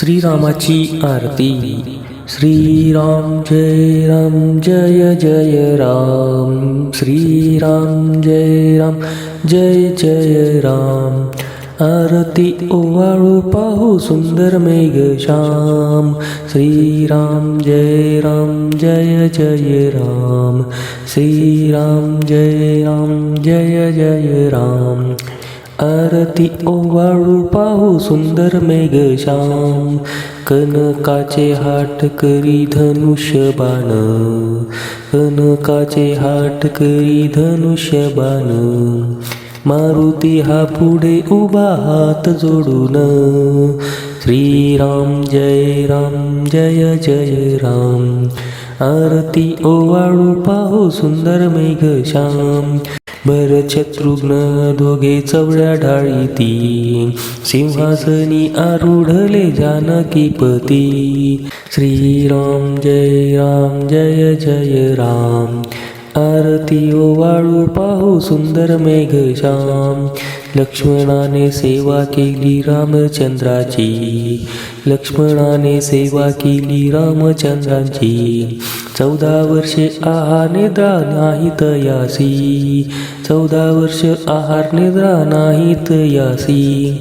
श्रीरामाची आरती. श्रीराम जय राम जय जय राम. श्रीराम जय राम जय जय राम. आरती ओवाळू पाहू सुंदर मेघ श्याम. श्रीराम जय राम जय जय राम. श्रीराम जय राम जय जय राम. आरती ओवाळू पाहू सुंदर मेघ श्याम कनकाचे हाट करी धनुष्य बाण कनकाचे हाट करी धनुष्य बाण मारुती हा पुढे उभा हात जोडून. श्रीराम जय राम जय जय राम. आरती ओवाळू पाहू सुंदर मेघ श्याम शत्रुघ्न दोघे चवळ्या ढाळीती सिंहासनी आरूढले जानकीपती श्रीराम जय राम जय जय राम. आरती ओवाळू पाहू सुंदर मेघ श्याम. लक्ष्मणाने सेवा केली रामचंद्राची. लक्ष्मणाने सेवा केली रामचंद्राची. चौदा वर्षे आहार निद्रा नाहीत यासी. चौदा वर्ष आहार निद्रा नाहीत यासी.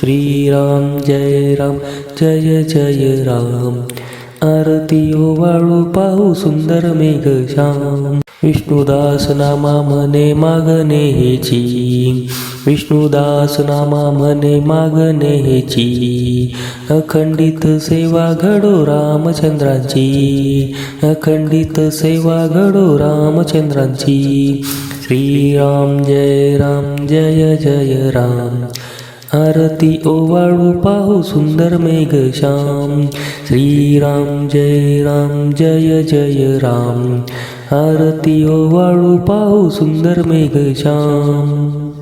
श्रीराम जय राम जय जय राम. आरती ओवाळू पाहू सुंदर मेघ श्याम. विष्णुदास नामा म्हणे मागणे हेची. विष्णुदास नामा म्हणे मागणे हेची. अखंडित सेवा घडो रामचंद्रांची. अखंडित सेवा घडो रामचंद्रांची. श्रीराम जय राम जय जय राम. आरती ओवाळू पाहू सुंदर मेघ श्याम. श्रीराम जय राम जय जय राम. आरती ओ वाळू पाहू सुंदर मेघ श्याम